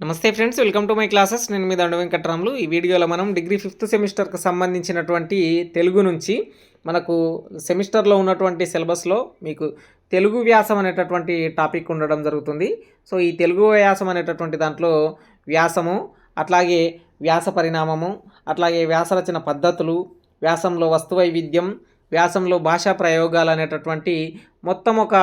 నమస్తే friends welcome to my classes. నేను మీ దండ వెంకట్రాములు. ఈ వీడియోలో మనం డిగ్రీ ఫిఫ్త్ సెమిస్టర్కి సంబంధించినటువంటి తెలుగు నుంచి మనకు సెమిస్టర్లో ఉన్నటువంటి సిలబస్లో మీకు తెలుగు వ్యాసం అనేటటువంటి టాపిక్ ఉండడం జరుగుతుంది. సో ఈ తెలుగు వ్యాసం అనేటటువంటి దాంట్లో వ్యాసము అట్లాగే వ్యాస పరిణామము అట్లాగే వ్యాసరచన పద్ధతులు వ్యాసంలో వస్తు వైవిధ్యం వ్యాసంలో భాషా ప్రయోగాలు అనేటటువంటి మొత్తం ఒక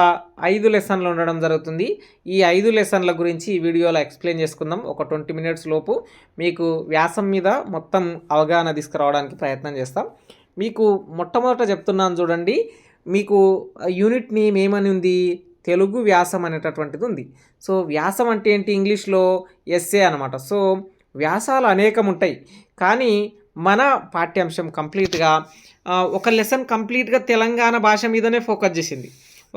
ఐదు లెసన్లు ఉండడం జరుగుతుంది. ఈ ఐదు లెసన్ల గురించి ఈ వీడియోలో ఎక్స్ప్లెయిన్ చేసుకుందాం. ఒక ట్వంటీ మినిట్స్ లోపు మీకు వ్యాసం మీద మొత్తం అవగాహన తీసుకురావడానికి ప్రయత్నం చేస్తాం. మీకు మొట్టమొదట చెప్తున్నాను చూడండి మీకు యూనిట్ నేమ్ ఏమని ఉంది? తెలుగు వ్యాసం అనేటటువంటిది ఉంది. సో వ్యాసం అంటే ఏంటి? ఇంగ్లీష్లో ఎస్ఏ అనమాట సో వ్యాసాలు అనేకం ఉంటాయి. కానీ మన పాఠ్యాంశం కంప్లీట్గా ఒక లెసన్ కంప్లీట్గా తెలంగాణ భాష మీదనే ఫోకస్ చేసింది.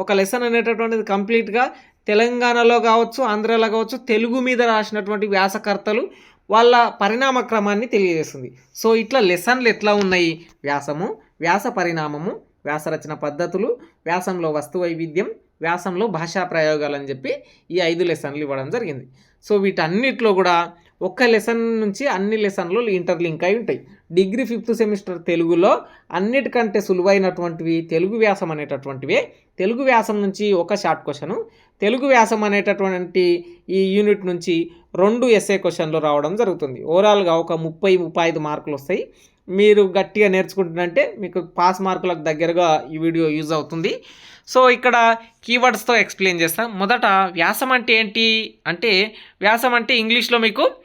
ఒక లెసన్ అనేటటువంటిది కంప్లీట్గా తెలంగాణలో కావచ్చు ఆంధ్రాలో కావచ్చు తెలుగు మీద రాసినటువంటి వ్యాసకర్తలు వాళ్ళ పరిణామ క్రమాన్ని తెలియజేస్తుంది. సో ఇట్లా లెసన్లు ఎట్లా ఉన్నాయి? వ్యాసము వ్యాస పరిణామము వ్యాసరచన పద్ధతులు వ్యాసంలో వస్తు వైవిధ్యం వ్యాసంలో భాషా ప్రయోగాలు అని చెప్పి ఈ ఐదు లెసన్లు ఇవ్వడం జరిగింది. సో వీటన్నిటిలో కూడా ఒక్క లెసన్ నుంచి అన్ని లెసన్లు ఇంటర్లింక్ అయి ఉంటాయి. డిగ్రీ ఫిఫ్త్ సెమిస్టర్ తెలుగులో అన్నిటికంటే సులువైనటువంటివి తెలుగు వ్యాసం అనేటటువంటివే. తెలుగు వ్యాసం నుంచి ఒక షార్ట్ క్వశ్చను తెలుగు వ్యాసం అనేటటువంటి ఈ యూనిట్ నుంచి రెండు ఎస్ఏ క్వశ్చన్లు రావడం జరుగుతుంది. ఓవరాల్గా ఒక ముప్పై ముప్పై ఐదు మార్కులు వస్తాయి. మీరు గట్టిగా నేర్చుకుంటున్నంటే మీకు పాస్ మార్కులకు దగ్గరగా ఈ వీడియో యూజ్ అవుతుంది. సో ఇక్కడ కీవర్డ్స్తో ఎక్స్ప్లెయిన్ చేస్తాం. మొదట వ్యాసం అంటే ఏంటి? అంటే వ్యాసం అంటే ఇంగ్లీష్లో మీకు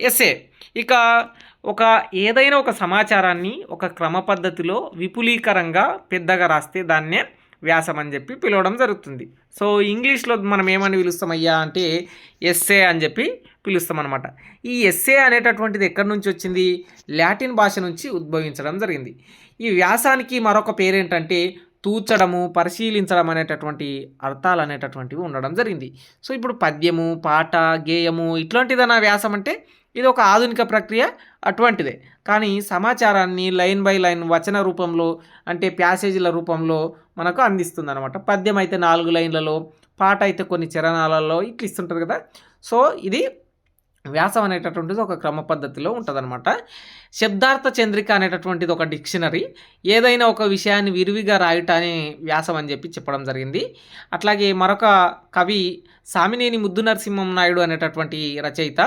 ఎస్ఏ ఇక ఒక ఏదైనా ఒక సమాచారాన్ని ఒక క్రమ పద్ధతిలో విపులీకరంగా పెద్దగా రాస్తే దాన్నే వ్యాసం అని చెప్పి పిలవడం జరుగుతుంది. సో ఇంగ్లీష్లో మనం ఏమని పిలుస్తామయ్యా అంటే ఎస్ఏ అని చెప్పి పిలుస్తాం అనమాట ఈ ఎస్ఏ అనేటటువంటిది ఎక్కడి నుంచి వచ్చింది? లాటిన్ భాష నుంచి ఉద్భవించడం జరిగింది. ఈ వ్యాసానికి మరొక పేరేంటంటే తూచడము పరిశీలించడం అనేటటువంటి అర్థాలు అనేటటువంటివి ఉండడం జరిగింది. సో ఇప్పుడు పద్యము పాట గేయము ఇట్లాంటిదన్న వ్యాసం అంటే ఇది ఒక ఆధునిక ప్రక్రియ అటువంటిదే. కానీ సమాచారాన్ని లైన్ బై లైన్ వచన రూపంలో అంటే ప్యాసేజీల రూపంలో మనకు అందిస్తుంది అనమాట పద్యం అయితే నాలుగు లైన్లలో పాట అయితే కొన్ని చరణాలలో ఇట్లా ఇస్తుంటుంది కదా. సో ఇది వ్యాసం అనేటటువంటిది ఒక క్రమ పద్ధతిలో ఉంటుందన్నమాట. శబ్దార్థ చంద్రిక అనేటటువంటిది ఒక డిక్షనరీ. ఏదైనా ఒక విషయాన్ని విరివిగా రాయటాన్ని వ్యాసం అని చెప్పి చెప్పడం జరిగింది. అట్లాగే మరొక కవి సామినేని ముద్దు నరసింహం నాయుడు అనేటటువంటి రచయిత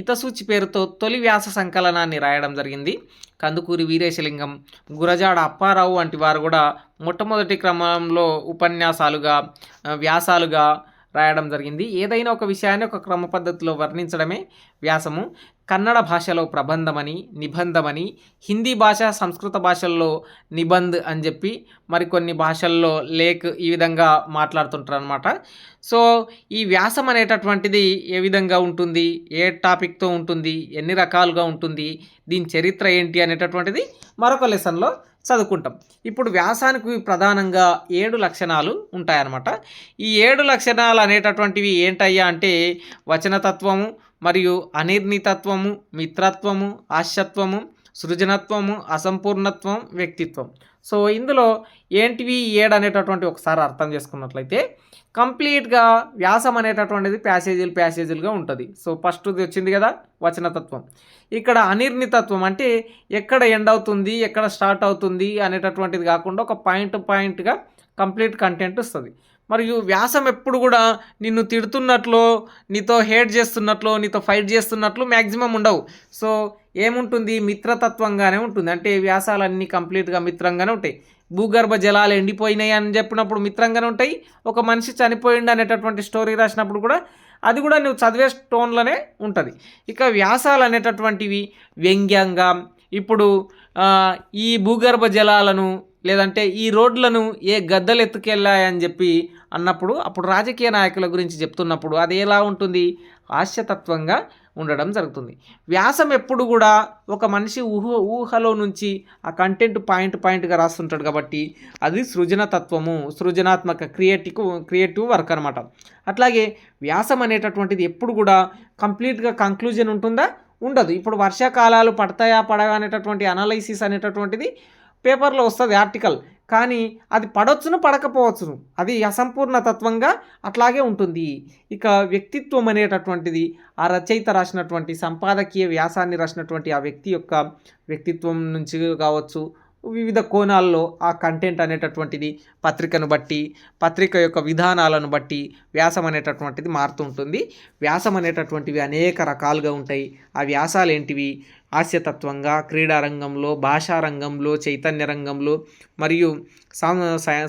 ఇతసూచి పేరుతో తొలి వ్యాస సంకలనాన్ని రాయడం జరిగింది. కందుకూరి వీరేశలింగం గురజాడ అప్పారావు వంటి వారు కూడా మొట్టమొదటి క్రమంలో ఉపన్యాసాలుగా వ్యాసాలుగా రాయడం జరిగింది. ఏదైనా ఒక విషయాన్ని ఒక క్రమ పద్ధతిలో వర్ణించడమే వ్యాసము. కన్నడ భాషలో ప్రబంధమని నిబంధమని హిందీ భాష సంస్కృత భాషల్లో నిబంధ్ అని చెప్పి మరికొన్ని భాషల్లో లేక్ ఈ విధంగా మాట్లాడుతుంటారు అనమాట సో ఈ వ్యాసం అనేటటువంటిది ఏ విధంగా ఉంటుంది? ఏ టాపిక్తో ఉంటుంది? ఎన్ని రకాలుగా ఉంటుంది? దీని చరిత్ర ఏంటి? అనేటటువంటిది మరొక లెసన్లో చదువుకుంటాం. ఇప్పుడు వ్యాసానికి ప్రధానంగా ఏడు లక్షణాలు ఉంటాయన్నమాట. ఈ ఏడు లక్షణాలు అనేటటువంటివి ఏంటయ్యా అంటే వచనతత్వము మరియు అనిర్ణితత్వము మిత్రత్వము ఆశ్యత్వము సృజనత్వము అసంపూర్ణత్వం వ్యక్తిత్వం. సో ఇందులో ఏంటివి ఈ ఏడు అనేటటువంటి ఒకసారి అర్థం చేసుకున్నట్లయితే కంప్లీట్గా వ్యాసం అనేటటువంటిది ప్యాసేజీలు ప్యాసేజీలుగా ఉంటుంది. సో ఫస్ట్ వచ్చింది కదా వచనతత్వం. ఇక్కడ అనిర్ణితత్వం అంటే ఎక్కడ ఎండ్ అవుతుంది ఎక్కడ స్టార్ట్ అవుతుంది అనేటటువంటిది కాకుండా ఒక పాయింట్ పాయింట్గా కంప్లీట్ కంటెంట్ వస్తుంది. మరియు వ్యాసం ఎప్పుడు కూడా నిన్ను తిడుతున్నట్లు నీతో హేట్ చేస్తున్నట్లు నీతో ఫైట్ చేస్తున్నట్లు మ్యాక్సిమం ఉండవు. సో ఏముంటుంది? మిత్రతత్వంగానే ఉంటుంది. అంటే వ్యాసాలన్నీ కంప్లీట్గా మిత్రంగానే ఉంటాయి. భూగర్భ జలాలు ఎండిపోయినాయి అని చెప్పినప్పుడు మిత్రంగానే ఉంటాయి. ఒక మనిషి చనిపోయిండు అనేటటువంటి స్టోరీ రాసినప్పుడు కూడా అది కూడా నువ్వు చదివే టోన్లోనే ఉంటుంది. ఇక వ్యాసాలు అనేటటువంటివి వ్యంగ్యంగా. ఇప్పుడు ఈ భూగర్భ జలాలను లేదంటే ఈ రోడ్లను ఏ గద్దలు ఎత్తుకెళ్ళాయని చెప్పి అన్నప్పుడు అప్పుడు రాజకీయ నాయకుల గురించి చెప్తున్నప్పుడు అది ఎలా ఉంటుంది? హాస్యతత్వంగా ఉండడం జరుగుతుంది. వ్యాసం ఎప్పుడు కూడా ఒక మనిషి ఊహ ఊహలో నుంచి ఆ కంటెంట్ పాయింట్ పాయింట్గా రాస్తుంటాడు కాబట్టి అది సృజనతత్వము సృజనాత్మక క్రియేటివ్ క్రియేటివ్ వర్క్ అనమాట అట్లాగే వ్యాసం అనేటటువంటిది ఎప్పుడు కూడా కంప్లీట్గా కంక్లూజన్ ఉంటుందా? ఉండదు. ఇప్పుడు వర్షాకాలాలు పడతాయా పడగా అనేటటువంటి అనాలైసిస్ అనేటటువంటిది పేపర్లో వస్తుంది ఆర్టికల్ కానీ అది పడవచ్చును పడకపోవచ్చును. అది అసంపూర్ణ తత్వంగా అట్లాగే ఉంటుంది. ఇక వ్యక్తిత్వం అనేటటువంటిది ఆ రచయిత రాసినటువంటి సంపాదకీయ వ్యాసాన్ని రాసినటువంటి ఆ వ్యక్తి యొక్క వ్యక్తిత్వం నుంచి కావచ్చు వివిధ కోణాల్లో ఆ కంటెంట్ అనేటటువంటిది పత్రికను బట్టి పత్రిక యొక్క విధానాలను బట్టి వ్యాసం అనేటటువంటిది మారుతుంటుంది వ్యాసం అనేటటువంటివి అనేక రకాలుగా ఉంటాయి. ఆ వ్యాసాలు ఏంటివి? హాస్యతత్వంగా క్రీడా రంగంలో భాషా రంగంలో చైతన్య రంగంలో మరియు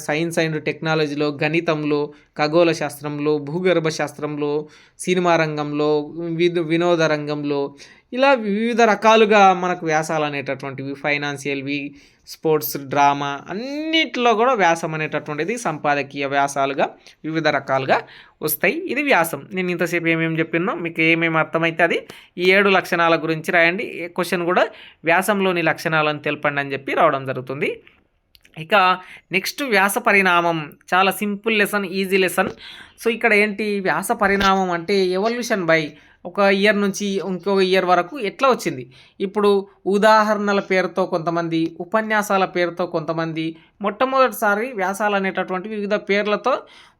సైన్స్ అండ్ టెక్నాలజీలో గణితంలో ఖగోళ శాస్త్రంలో భూగర్భ శాస్త్రంలో సినిమా రంగంలో వినోద రంగంలో ఇలా వివిధ రకాలుగా మనకు వ్యాసాలు అనేటటువంటివి ఫైనాన్షియల్వి స్పోర్ట్స్ డ్రామా అన్నిట్లో కూడా వ్యాసం అనేటటువంటిది సంపాదకీయ వ్యాసాలుగా వివిధ రకాలుగా వస్తాయి. ఇది వ్యాసం. నేను ఇంతసేపు ఏమేమి చెప్పినో మీకు ఏమేమి అర్థమైతే అది ఈ ఏడు లక్షణాల గురించి రాయండి. క్వశ్చన్ కూడా వ్యాసంలోని లక్షణాలను తెలపండి అని చెప్పి రావడం జరుగుతుంది. ఇక నెక్స్ట్ వ్యాస పరిణామం. చాలా simple lesson easy lesson. So ఇక్కడ ఏంటి? వ్యాస పరిణామం అంటే ఎవల్యూషన్ బై ఒక ఇయర్ నుంచి ఇంకొక ఇయర్ వరకు ఎట్లా వచ్చింది? ఇప్పుడు ఉదాహరణల పేరుతో కొంతమంది ఉపన్యాసాల పేరుతో కొంతమంది మొట్టమొదటిసారి వ్యాసాలు అనేటటువంటి వివిధ పేర్లతో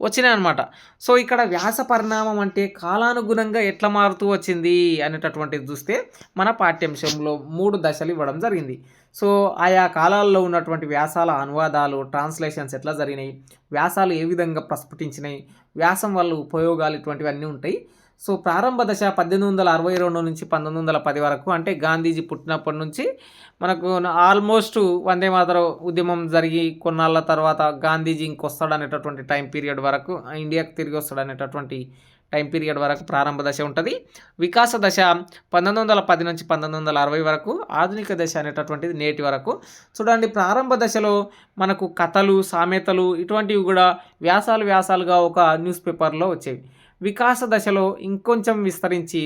వచ్చినాయి అనమాట సో ఇక్కడ వ్యాస పరిణామం అంటే కాలానుగుణంగా ఎట్లా మారుతూ వచ్చింది అనేటటువంటిది చూస్తే మన పాఠ్యాంశంలో మూడు దశలు ఇవ్వడం జరిగింది. సో ఆయా కాలాల్లో ఉన్నటువంటి వ్యాసాల అనువాదాలు ట్రాన్స్లేషన్స్ ఎట్లా జరిగినాయి? వ్యాసాలు ఏ విధంగా ప్రస్ఫుటించినాయి? వ్యాసం వల్ల ఉపయోగాలు ఇటువంటివన్నీ ఉంటాయి. సో ప్రారంభ దశ పద్దెనిమిది వందల అరవై రెండు నుంచి పంతొమ్మిది వందల పది వరకు అంటే గాంధీజీ పుట్టినప్పటి నుంచి మనకు ఆల్మోస్ట్ వందే మాతర ఉద్యమం జరిగి కొన్నాళ్ళ తర్వాత గాంధీజీ ఇంకొస్తాడనేటటువంటి టైం పీరియడ్ వరకు ఇండియాకు తిరిగి వస్తాడనేటటువంటి టైం పీరియడ్ వరకు ప్రారంభ దశ ఉంటుంది. వికాస దశ పంతొమ్మిది వందల పది నుంచి పంతొమ్మిది వందల అరవై వరకు ఆధునిక దశ అనేటటువంటిది నేటి వరకు. చూడండి ప్రారంభ దశలో మనకు కథలు సామెతలు ఇటువంటివి కూడా వ్యాసాలు వ్యాసాలుగా ఒక న్యూస్ పేపర్లో వచ్చేవి. వికాస దశలో ఇంకొంచెం విస్తరించి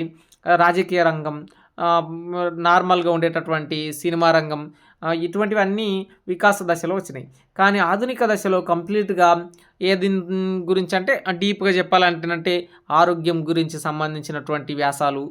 రాజకీయ రంగం నార్మల్గా ఉండేటటువంటి సినిమా రంగం ఇటువంటివన్నీ వికాస దశలో వచ్చినాయి. కానీ ఆధునిక దశలో కంప్లీట్గా ఏది గురించి అంటే డీప్గా చెప్పాలంటే ఆరోగ్యం గురించి సంబంధించినటువంటి వ్యాసాలు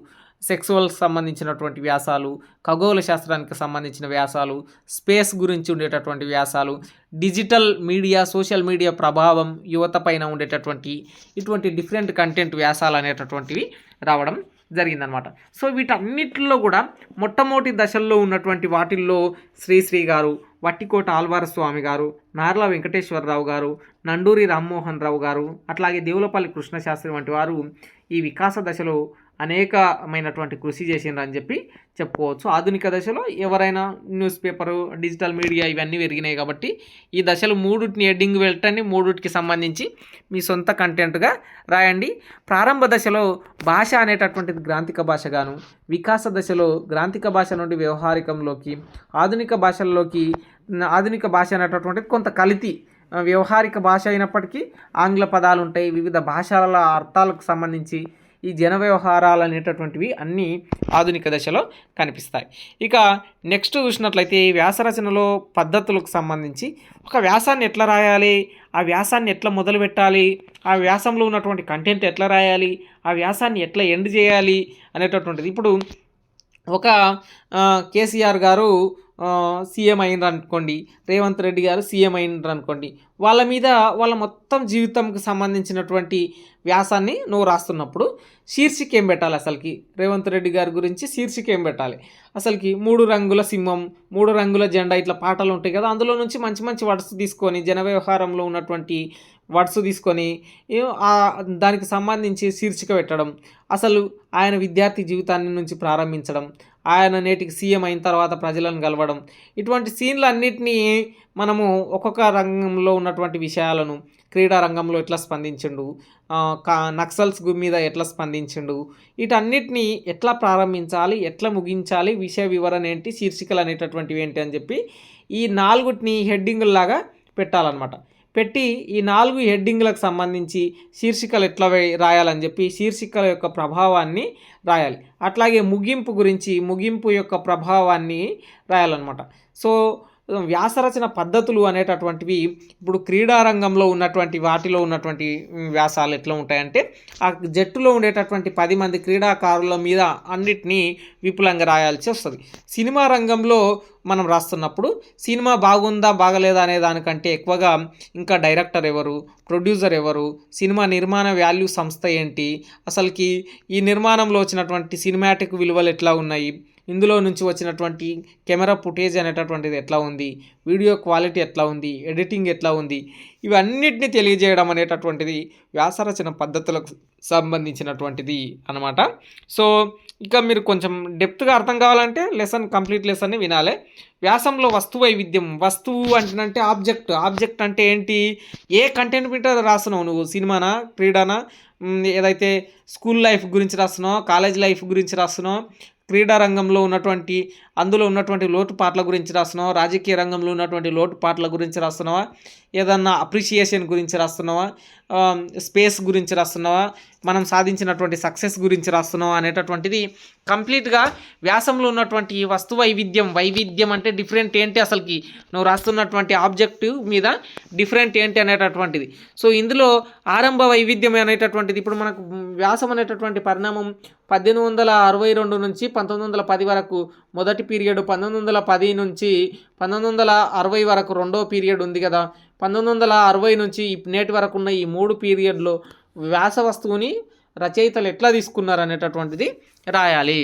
సెక్సువల్కి సంబంధించినటువంటి వ్యాసాలు ఖగోళ శాస్త్రానికి సంబంధించిన వ్యాసాలు స్పేస్ గురించి ఉండేటటువంటి వ్యాసాలు డిజిటల్ మీడియా సోషల్ మీడియా ప్రభావం యువత పైన ఉండేటటువంటి ఇటువంటి డిఫరెంట్ కంటెంట్ వ్యాసాలు అనేటటువంటివి రావడం జరిగిందనమాట. సో వీటన్నిటిలో కూడా మొట్టమొదటి దశల్లో ఉన్నటువంటి వాటిల్లో శ్రీశ్రీ గారు వట్టికోట ఆల్వార స్వామి గారు నార్ల వెంకటేశ్వరరావు గారు నండూరి రామ్మోహన్ రావు గారు అట్లాగే దేవులపల్లి కృష్ణశాస్త్రి వంటి వారు ఈ వికాస దశలో అనేకమైనటువంటి కృషి చేసిండ్రు చెప్పి చెప్పుకోవచ్చు. ఆధునిక దశలో ఎవరైనా న్యూస్ పేపరు డిజిటల్ మీడియా ఇవన్నీ పెరిగినాయి కాబట్టి ఈ దశలు మూడుటిని ఎడ్డింగ్ వెళ్ళటండి మూడుటికి సంబంధించి మీ సొంత కంటెంట్గా రాయండి. ప్రారంభ దశలో భాష అనేటటువంటిది గ్రాంతిక భాషగాను వికాస దశలో గ్రాంతిక భాష నుండి వ్యవహారికంలోకి ఆధునిక భాషల్లోకి ఆధునిక భాష అనేటటువంటిది కొంత కలితి వ్యవహారిక భాష అయినప్పటికీ ఆంగ్ల పదాలు ఉంటాయి వివిధ భాషల అర్థాలకు సంబంధించి ఈ జన వ్యవహారాలు అనేటటువంటివి అన్నీ ఆధునిక దశలో కనిపిస్తాయి. ఇక నెక్స్ట్ చూసినట్లయితే వ్యాసరచనలో పద్ధతులకు సంబంధించి ఒక వ్యాసాన్ని ఎట్లా రాయాలి? ఆ వ్యాసాన్ని ఎట్లా మొదలు పెట్టాలి? ఆ వ్యాసంలో ఉన్నటువంటి కంటెంట్ ఎట్లా రాయాలి? ఆ వ్యాసాన్ని ఎట్లా ఎండ్ చేయాలి? అనేటటువంటిది. ఇప్పుడు ఒక కేసీఆర్ గారు సీఎం అయినరు అనుకోండి రేవంత్ రెడ్డి గారు సీఎం అయినరు అనుకోండి వాళ్ళ మీద వాళ్ళ మొత్తం జీవితంకి సంబంధించినటువంటి వ్యాసాన్ని నువ్వు రాస్తున్నప్పుడు శీర్షిక ఏం పెట్టాలి అసలుకి? రేవంత్ రెడ్డి గారి గురించి శీర్షిక ఏం పెట్టాలి? అసలుకి మూడు రంగుల సింహం మూడు రంగుల జెండా ఇట్లా పాటలు ఉంటాయి కదా అందులో నుంచి మంచి మంచి వర్డ్స్ తీసుకొని జన వ్యవహారంలో ఉన్నటువంటి వర్డ్స్ తీసుకొని దానికి సంబంధించి శీర్షిక పెట్టడం అసలు ఆయన విద్యార్థి జీవితాన్ని నుంచి ప్రారంభించడం ఆయన నేటికి సీఎం అయిన తర్వాత ప్రజలను కలవడం ఇటువంటి సీన్లు అన్నిటినీ మనము ఒక్కొక్క రంగంలో ఉన్నటువంటి విషయాలను క్రీడా రంగంలో ఎట్లా స్పందించిండు? నక్సల్స్ మీద ఎట్లా స్పందించిండు? వీటన్నిటిని ఎట్లా ప్రారంభించాలి? ఎట్లా ముగించాలి? విషయ వివరణ ఏంటి? శీర్షికలు అనేటటువంటివి ఏంటి అని చెప్పి ఈ నాలుగుటిని హెడ్డింగుల్లాగా పెట్టాలన్నమాట. పెట్టి ఈ నాలుగు హెడ్డింగ్లకు సంబంధించి శీర్షికలు ఎట్లా రాయాలని చెప్పి శీర్షికల యొక్క ప్రభావాన్ని రాయాలి. అట్లాగే ముగింపు గురించి ముగింపు యొక్క ప్రభావాన్ని రాయాలన్నమాట. సో వ్యాసరచన పద్ధతులు అనేటటువంటివి ఇప్పుడు క్రీడారంగంలో ఉన్నటువంటి వాటిలో ఉన్నటువంటి వ్యాసాలు ఎట్లా ఉంటాయంటే ఆ జట్టులో ఉండేటటువంటి పది మంది క్రీడాకారుల మీద అన్నిటినీ విపులంగా రాయాల్సి వస్తుంది. సినిమా రంగంలో మనం రాస్తున్నప్పుడు సినిమా బాగుందా బాగలేదా అనే దానికంటే ఎక్కువగా ఇంకా డైరెక్టర్ ఎవరు ప్రొడ్యూసర్ ఎవరు సినిమా నిర్మాణ వాల్యూ సంస్థ ఏంటి అసలుకి ఈ నిర్మాణంలో వచ్చినటువంటి సినిమాటిక్ విలువలు ఎట్లా ఉన్నాయి ఇందులో నుంచి వచ్చినటువంటి కెమెరా ఫుటేజ్ అనేటటువంటిది ఎట్లా ఉంది? వీడియో క్వాలిటీ ఎట్లా ఉంది? ఎడిటింగ్ ఎట్లా ఉంది? ఇవన్నిటిని తెలియజేయడం అనేటటువంటిది వ్యాసరచన పద్ధతులకు సంబంధించినటువంటిది అనమాట సో ఇక మీరు కొంచెం డెప్త్గా అర్థం కావాలంటే లెసన్ కంప్లీట్ లెసన్ని వినాలి. వ్యాసంలో వస్తు వైవిధ్యం వస్తువు అంటేనంటే ఆబ్జెక్ట్. ఆబ్జెక్ట్ అంటే ఏంటి? ఏ కంటెంట్ మీద రాస్తున్నావు నువ్వు? సినిమానా? క్రీడానా? ఏదైతే స్కూల్ లైఫ్ గురించి రాస్తున్నావు కాలేజ్ లైఫ్ గురించి రాస్తున్నావు క్రీడా రంగంలో ఉన్నటువంటి అందులో ఉన్నటువంటి లోటుపాట్ల గురించి రాస్తున్నావా? రాజకీయ రంగంలో ఉన్నటువంటి లోటుపాట్ల గురించి రాస్తున్నావా? ఏదన్నా అప్రిషియేషన్ గురించి రాస్తున్నావా? స్పేస్ గురించి రాస్తున్నావా? మనం సాధించినటువంటి సక్సెస్ గురించి రాస్తున్నావా? అనేటటువంటిది కంప్లీట్గా వ్యాసంలో ఉన్నటువంటి వస్తు వైవిధ్యం వైవిధ్యం అంటే డిఫరెంట్ ఏంటి అసలుకి? నువ్వు రాస్తున్నటువంటి ఆబ్జెక్టివ్ మీద డిఫరెంట్ ఏంటి అనేటటువంటిది. సో ఇందులో ఆరంభ వైవిధ్యం అనేటటువంటిది ఇప్పుడు మనకు వ్యాసం అనేటటువంటి పరిణామం పద్దెనిమిది వందల అరవై రెండు నుంచి పంతొమ్మిది వందల పది వరకు మొదటి పీరియడ్ పంతొమ్మిది వందల పది నుంచి పంతొమ్మిది వందల అరవై వరకు రెండో పీరియడ్ ఉంది కదా. పంతొమ్మిది వందల అరవై నుంచి నేటి వరకు ఉన్న ఈ మూడు పీరియడ్లో వ్యాస వస్తువుని రచయితలు ఎట్లా తీసుకున్నారు అనేటటువంటిది రాయాలి.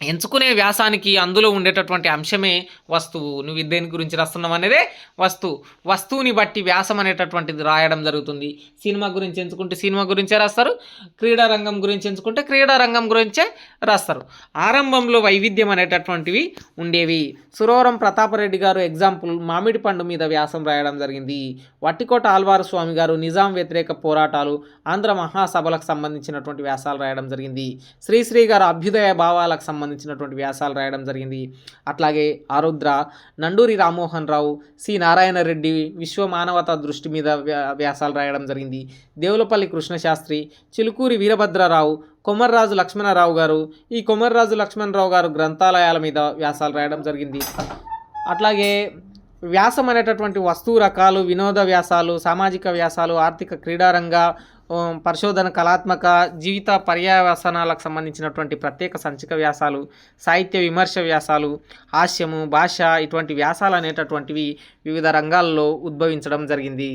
ఎంచుకునే వ్యాసానికి అందులో ఉండేటటువంటి అంశమే వస్తువు నువ్వు దేని గురించి రాస్తున్నావు అనేదే వస్తువు వస్తువుని బట్టి వ్యాసం అనేటటువంటిది రాయడం జరుగుతుంది. సినిమా గురించి ఎంచుకుంటే సినిమా గురించే రాస్తారు. క్రీడా రంగం గురించి ఎంచుకుంటే క్రీడా రంగం గురించే రాస్తారు. ఆరంభంలో వైవిధ్యం అనేటటువంటివి ఉండేవి. సురవరం ప్రతాపరెడ్డి గారు ఎగ్జాంపుల్ మామిడి పండు మీద వ్యాసం రాయడం జరిగింది. వట్టికోట ఆల్వారు స్వామి గారు నిజాం వ్యతిరేక పోరాటాలు ఆంధ్ర మహాసభలకు సంబంధించినటువంటి వ్యాసాలు రాయడం జరిగింది. శ్రీశ్రీ గారు అభ్యుదయ భావాలకు సంబంధించినటువంటి వ్యాసాలు రాయడం జరిగింది. అట్లాగే ఆరుద్ర నండూరి రామ్మోహన్ రావు సి. నారాయణ రెడ్డి విశ్వ మానవత దృష్టి మీద వ్యా- వ్యాసాలు రాయడం జరిగింది. దేవులపల్లి కృష్ణశాస్త్రి చిలుకూరి వీరభద్రరావు కొమర్రాజు లక్ష్మణరావు గారు ఈ కొమర్రాజు లక్ష్మణరావు గారు గ్రంథాలయాల మీద వ్యాసాలు రాయడం జరిగింది. అట్లాగే వ్యాసం అనేటటువంటి వస్తువు రకాలు వినోద వ్యాసాలు సామాజిక వ్యాసాలు ఆర్థిక క్రీడారంగ పరిశోధన కళాత్మక జీవిత పర్యావసనాలకు సంబంధించినటువంటి ప్రత్యేక సంచిక వ్యాసాలు సాహిత్య విమర్శ వ్యాసాలు హాస్యము భాష ఇటువంటి వ్యాసాలు అనేటటువంటివి వివిధ రంగాల్లో ఉద్భవించడం జరిగింది.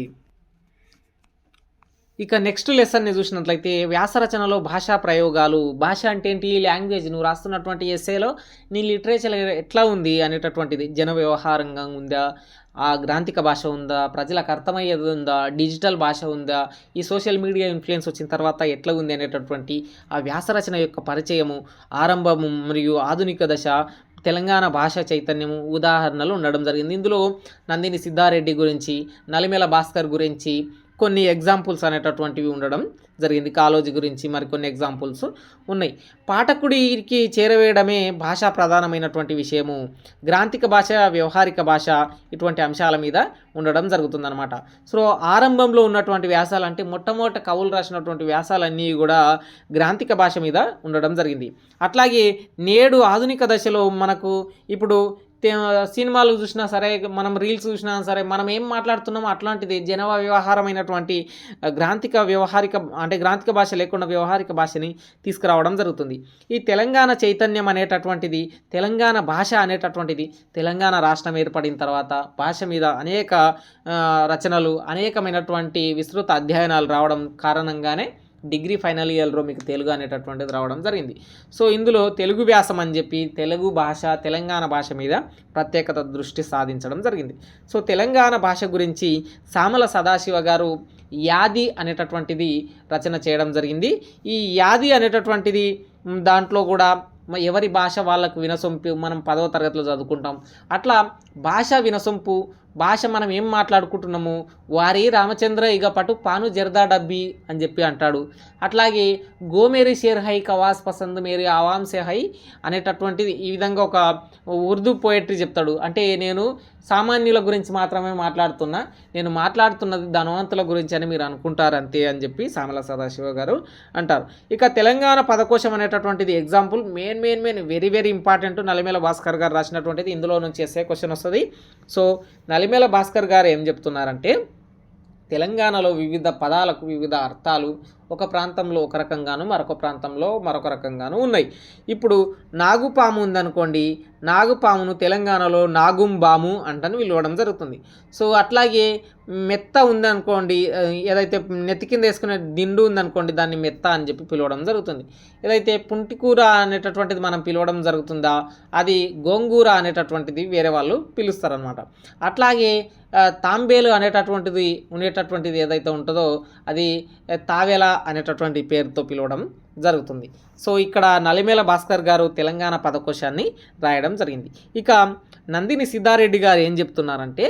ఇక నెక్స్ట్ లెసన్ని చూసినట్లయితే వ్యాసరచనలో భాషా ప్రయోగాలు. భాష అంటే ఏంటి? లాంగ్వేజ్. నువ్వు రాస్తున్నటువంటి ఎస్సేలో నీ లిటరేచర్ ఎట్లా ఉంది అనేటటువంటిది. జన వ్యవహారంగా ఉందా? ఆ గ్రాంతిక భాష ఉందా? ప్రజలకు అర్థమయ్యేది ఉందా? డిజిటల్ భాష ఉందా? ఈ సోషల్ మీడియా ఇన్ఫ్లుయెన్స్ వచ్చిన తర్వాత ఎట్లా ఉంది అనేటటువంటి ఆ వ్యాసరచన యొక్క పరిచయము ఆరంభము మరియు ఆధునిక దశ తెలంగాణ భాష చైతన్యము ఉదాహరణలు ఉండడం జరిగింది. ఇందులో నందిని సిద్ధారెడ్డి గురించి నలిమెల భాస్కర్ గురించి కొన్ని ఎగ్జాంపుల్స్ అనేటటువంటివి ఉండడం జరిగింది. కాలోజీ గురించి మరికొన్ని ఎగ్జాంపుల్స్ ఉన్నాయి. పాఠకుడికి చేరవేయడమే భాషా ప్రధానమైనటువంటి విషయము. గ్రాంతిక భాష వ్యవహారిక భాష ఇటువంటి అంశాల మీద ఉండడం జరుగుతుందన్నమాట. సో ఆరంభంలో ఉన్నటువంటి వ్యాసాలు అంటే మొట్టమొదట కవులు రాసినటువంటి వ్యాసాలన్నీ కూడా గ్రాంతిక భాష మీద ఉండడం జరిగింది. అట్లాగే నేడు ఆధునిక దశలో మనకు ఇప్పుడు సినిమాలు చూసినా సరే మనం రీల్స్ చూసినా సరే మనం ఏం మాట్లాడుతున్నామో అట్లాంటిది జనవా వ్యవహారమైనటువంటి గ్రాంతిక వ్యవహారిక అంటే గ్రాంతిక భాష లేకుండా వ్యవహారిక భాషని తీసుకురావడం జరుగుతుంది. ఈ తెలంగాణ చైతన్యం అనేటటువంటిది తెలంగాణ భాష అనేటటువంటిది తెలంగాణ రాష్ట్రం ఏర్పడిన తర్వాత భాష మీద అనేక రచనలు అనేకమైనటువంటి విస్తృత అధ్యయనాలు రావడం కారణంగానే డిగ్రీ ఫైనల్ ఇయర్లో మీకు తెలుగు అనేటటువంటిది రావడం జరిగింది. సో ఇందులో తెలుగు వ్యాసం అని చెప్పి తెలుగు భాష తెలంగాణ భాష మీద ప్రత్యేకత దృష్టి సాధించడం జరిగింది. సో తెలంగాణ భాష గురించి సామల సదాశివ గారు యాది అనేటటువంటిది రచన చేయడం జరిగింది. ఈ యాది అనేటటువంటిది దాంట్లో కూడా ఎవరి భాష వాళ్ళకు వినసొంపి మనం పదవ తరగతిలో చదువుకుంటాం. అట్లా భాష వినసొంపు భాష మనం ఏం మాట్లాడుకుంటున్నాము? వారి రామచంద్ర ఇక పటు పాను జర్దా డబ్బి అని చెప్పి అంటాడు. అట్లాగే గోమేరి షేర్ హై కవాస్ పసంద్ మేరీ ఆవామ్ సే హై అనేటటువంటిది ఈ విధంగా ఒక ఉర్దూ పోయట్రీ చెప్తాడు. అంటే నేను సామాన్యుల గురించి మాత్రమే మాట్లాడుతున్నా. నేను మాట్లాడుతున్నది ధనవంతుల గురించి అని మీరు అనుకుంటారు అంతే అని చెప్పి సామల సదాశివ గారు అంటారు. ఇక తెలంగాణ పదకోశం అనేటటువంటిది example main main main very very important Nalimela Bhaskar garu రాసినటువంటిది ఇందులో నుంచి ఎస్ఏ క్వశ్చన్ వస్తుంది. వస్తుంది. సో నలిమేల భాస్కర్ గారు ఏం చెప్తున్నారంటే తెలంగాణలో వివిధ పదాలకు వివిధ అర్థాలు ఒక ప్రాంతంలో ఒక రకంగాను మరొక ప్రాంతంలో మరొక రకంగాను ఉన్నాయి. ఇప్పుడు నాగుపాము ఉందనుకోండి నాగుపామును తెలంగాణలో నాగుంబాము అంటని పిలవడం జరుగుతుంది. సో అట్లాగే మెత్త ఉందనుకోండి ఏదైతే నెత్తి కింద వేసుకునే దిండు ఉందనుకోండి దాన్ని మెత్త అని చెప్పి పిలవడం జరుగుతుంది. ఏదైతే పుంటికూర అనేటటువంటిది మనం పిలవడం జరుగుతుందా అది గోంగూర అనేటటువంటిది వేరే వాళ్ళు పిలుస్తారనమాట అట్లాగే తాంబేలు అనేటటువంటిది ఉండేటటువంటిది ఏదైతే ఉంటుందో అది ఆ, అనేటటువంటి పేరుతో పిలవడం జరుగుతుంది. సో ఇక్కడ నలిమేల భాస్కర్ గారు తెలంగాణ పదకోశాన్ని రాయడం జరిగింది. ఇక నందిని సిద్ధారెడ్డి గారు ఏం చెప్తున్నారంటే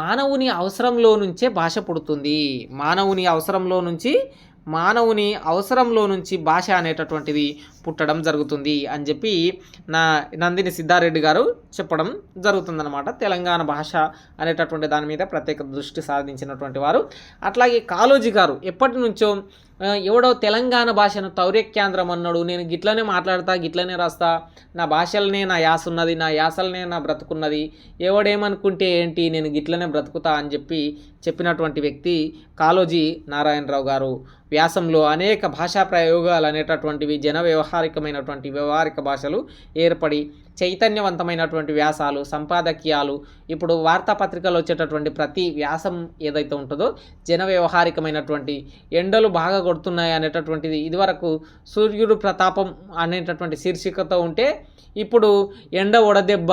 మానవుని అవసరంలో నుంచే భాష పుడుతుంది. మానవుని అవసరంలో నుంచి మానవుని అవసరంలో నుంచి భాష అనేటటువంటిది పుట్టడం జరుగుతుంది అని చెప్పి నా నందిని సిద్ధారెడ్డి గారు చెప్పడం జరుగుతుందన్నమాట. తెలంగాణ భాష అనేటటువంటి దాని మీద ప్రత్యేక దృష్టి సాధించినటువంటి వారు. అట్లాగే కాళోజీ గారు ఎప్పటి నుంచో ఎవడో తెలంగాణ భాషను తౌర్యకేంద్రం అన్నాడు. నేను గిట్లనే మాట్లాడతా గిట్లనే రాస్తా. నా భాషలనే నా యాస ఉన్నది నా యాసలనే నా బ్రతుకున్నది. ఎవడేమనుకుంటే ఏంటి నేను గిట్లనే బ్రతుకుతా అని చెప్పి చెప్పినటువంటి వ్యక్తి కాళోజీ నారాయణరావు గారు. వ్యాసంలో అనేక భాషా ప్రయోగాలు అనేటటువంటివి జన వ్యవహారికమైనటువంటి వ్యవహారిక భాషలు ఏర్పడి చైతన్యవంతమైనటువంటి వ్యాసాలు సంపాదకీయాలు ఇప్పుడు వార్తాపత్రికలు వచ్చేటటువంటి ప్రతి వ్యాసం ఏదైతే ఉంటుందో జన వ్యవహారికమైనటువంటి ఎండలు బాగా కొడుతున్నాయి అనేటటువంటిది ఇదివరకు సూర్యుడు ప్రతాపం అనేటటువంటి శీర్షికతో ఉంటే ఇప్పుడు ఎండ ఒడదెబ్బ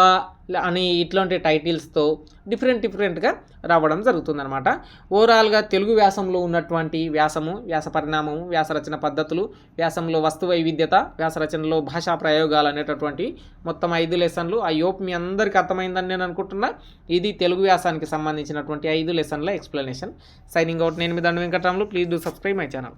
అని ఇట్లాంటి టైటిల్స్తో డిఫరెంట్ డిఫరెంట్గా రావడం జరుగుతుందనమాట ఓవరాల్గా తెలుగు వ్యాసంలో ఉన్నటువంటి వ్యాసము వ్యాస పరిణామము వ్యాసరచన పద్ధతులు వ్యాసంలో వస్తు వైవిధ్యత వ్యాసరచనలో భాషా ప్రయోగాలు అనేటటువంటి మొత్తం ఐదు లెసన్లు. ఆ యోప్ మీ అందరికీ అర్థమైందని నేను అనుకుంటున్నా. ఇది తెలుగు వ్యాసానికి సంబంధించినటువంటి ఐదు లెసన్ల ఎక్స్ప్లెనేషన్. సైనింగ్ అవుట్ నేను మీ దండ Venkataramulu. Please do subscribe my channel.